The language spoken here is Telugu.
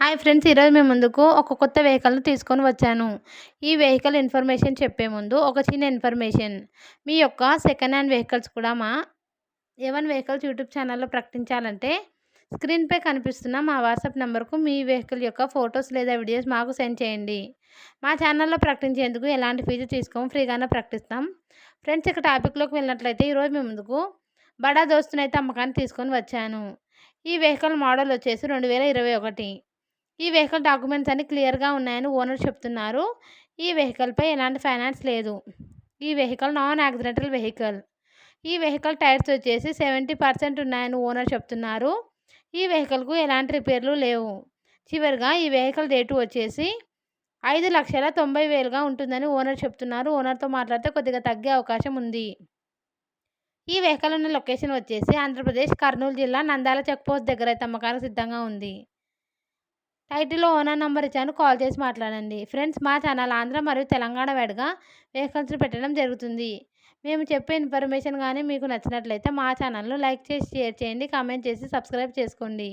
హాయ్ ఫ్రెండ్స్ ఈరోజు మేము ముందుకు ఒక కొత్త వెహికల్ను తీసుకొని వచ్చాను. ఈ వెహికల్ ఇన్ఫర్మేషన్ చెప్పే ముందు ఒక చిన్న ఇన్ఫర్మేషన్. మీ యొక్క సెకండ్ హ్యాండ్ వెహికల్స్ కూడా మా ఏవన్ వెహికల్స్ యూట్యూబ్ ఛానల్లో ప్రకటించాలంటే స్క్రీన్పై కనిపిస్తున్న మా వాట్సాప్ నెంబర్కు మీ వెహికల్ యొక్క ఫొటోస్ లేదా వీడియోస్ మాకు సెండ్ చేయండి. మా ఛానల్లో ప్రకటించేందుకు ఎలాంటి ఫీజు తీసుకోము ఫ్రీగానే ప్రకటిస్తాం. ఫ్రెండ్స్ ఇక టాపిక్లోకి వెళ్ళినట్లయితే ఈరోజు మేము ముందుకు బడా దోస్తునైతే అమ్మకాన్ని తీసుకొని వచ్చాను. ఈ వెహికల్ మోడల్ వచ్చేసి రెండు వేల ఇరవై ఒకటి. ఈ వెహికల్ డాక్యుమెంట్స్ అన్ని క్లియర్గా ఉన్నాయని ఓనర్ చెప్తున్నారు. ఈ వెహికల్పై ఎలాంటి ఫైనాన్స్ లేదు. ఈ వెహికల్ నాన్ యాక్సిడెంటల్ వెహికల్. ఈ వెహికల్ టైర్స్ వచ్చేసి సెవెంటీ పర్సెంట్ ఉన్నాయని ఓనర్ చెప్తున్నారు. ఈ వెహికల్కు ఎలాంటి రిపేర్లు లేవు. చివరిగా ఈ వెహికల్ రేటు వచ్చేసి ఐదు లక్షల తొంభై వేలుగా ఉంటుందని ఓనర్ చెప్తున్నారు. ఓనర్తో మాట్లాడితే కొద్దిగా తగ్గే అవకాశం ఉంది. ఈ వెహికల్ ఉన్న లొకేషన్ వచ్చేసి ఆంధ్రప్రదేశ్ కర్నూలు జిల్లా నందాల చెక్పోస్ట్ దగ్గర అయితే అమ్మకానికి సిద్ధంగా ఉంది. టైటిల్లో ఓనర్ నెంబర్ ఇచ్చాను. కాల్ చేసి మాట్లాడండి. ఫ్రెండ్స్ మా ఛానల్ ఆంధ్ర మరియు తెలంగాణ వేడుగా వెహికల్స్ పెట్టడం జరుగుతుంది. మేము చెప్పే ఇన్ఫర్మేషన్ కానీ మీకు నచ్చినట్లయితే మా ఛానల్ను లైక్ చేసి షేర్ చేయండి. కామెంట్ చేసి సబ్స్క్రైబ్ చేసుకోండి.